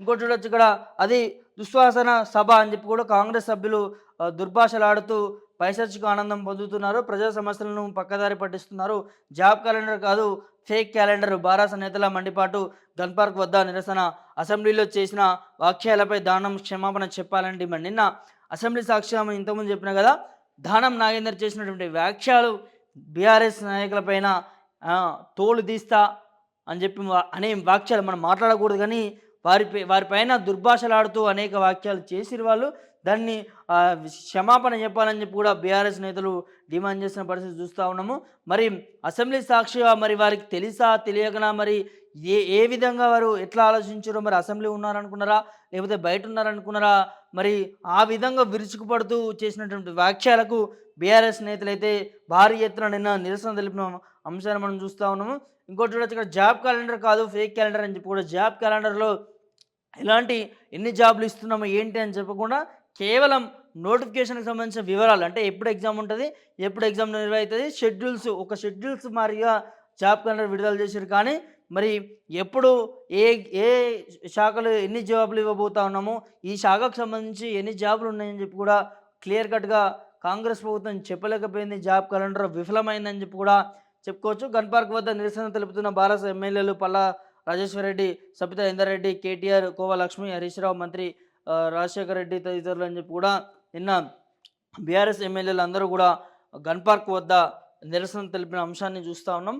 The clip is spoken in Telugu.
ఇంకోటి చూడొచ్చు ఇక్కడ అది దుశ్వాసన సభ అని చెప్పి కూడా కాంగ్రెస్ సభ్యులు దుర్భాషలాడుతూ పైసర్చికు ఆనందం పొందుతున్నారు. ప్రజా సమస్యలను పక్కదారి పట్టిస్తున్నారు. జాబ్ క్యాలెండర్ కాదు ఫేక్ క్యాలెండర్ బారాస నేతల మండిపాటు గన్ పార్క్ వద్ద నిరసన. అసెంబ్లీలో చేసిన వాక్యాలపై దానం క్షమాపణ చెప్పాలని డిమాండ్. నిన్న అసెంబ్లీ సాక్ష్యం ఇంతకుముందు చెప్పిన కదా దానం నాగేందర్ చేసినటువంటి వ్యాఖ్యలు బీఆర్ఎస్ నాయకులపైన తోలు తీస్తా అని చెప్పి అనే వాక్యాలు మనం మాట్లాడకూడదు కానీ వారి వారిపైన దుర్భాషలాడుతూ అనేక వాక్యాలు చేసిన వాళ్ళు. దాన్ని క్షమాపణ చెప్పాలని చెప్పి కూడా బీఆర్ఎస్ నేతలు డిమాండ్ చేసిన పరిస్థితి చూస్తూ ఉన్నాము. మరి అసెంబ్లీ సాక్షిగా మరి వారికి తెలుసా తెలియకనా మరి? ఏ ఏ విధంగా వారు ఎట్లా ఆలోచించారో మరి అసెంబ్లీ ఉన్నారనుకున్నారా? లేకపోతే బయట ఉన్నారనుకున్నారా? మరి ఆ విధంగా విరుచుకుపడుతూ చేసినటువంటి వ్యాఖ్యలకు బీఆర్ఎస్ నేతలు అయితే భారీ ఎత్తున నిన్న నిరసన తెలిపిన అంశాన్ని మనం చూస్తూ ఉన్నాము. ఇంకోటి చూడొచ్చు ఇక్కడ జాబ్ క్యాలెండర్ కాదు ఫేక్ క్యాలెండర్ అని చెప్పి కూడా జాబ్ క్యాలెండర్లో ఇలాంటి ఎన్ని జాబ్లు ఇస్తున్నామో ఏంటి అని చెప్పకుండా కేవలం నోటిఫికేషన్కి సంబంధించిన వివరాలు అంటే ఎప్పుడు ఎగ్జామ్ ఉంటుంది ఎప్పుడు ఎగ్జామ్ నిర్వహిస్తుంది షెడ్యూల్స్ ఒక షెడ్యూల్స్ మారిగా జాబ్ క్యాలెండర్ విడుదల చేశారు కానీ మరి ఎప్పుడు ఏ ఏ శాఖలు ఎన్ని జాబులు ఇవ్వబోతా ఉన్నామో ఈ శాఖకు సంబంధించి ఎన్ని జాబులు ఉన్నాయని చెప్పి కూడా క్లియర్ కట్గా కాంగ్రెస్ ప్రభుత్వం చెప్పలేకపోయింది. జాబ్ క్యాలెండర్ విఫలమైందని చెప్పి కూడా చెప్పుకోవచ్చు. గన్ పార్క్ వద్ద నిరసన తెలుపుతున్న భారత ఎమ్మెల్యేలు పల్లా రాజేశ్వర రెడ్డి సబితా ఇందర్ రెడ్డి కేటీఆర్ కోవ లక్ష్మి హరీష్ రావు మంత్రి రాజశేఖర రెడ్డి తదితరులు అని చెప్పి కూడా నిన్న బీఆర్ఎస్ ఎమ్మెల్యేలు అందరూ కూడా గన్ పార్క్ వద్ద నిరసన తెలిపిన అంశాన్ని చూస్తూ ఉన్నాం.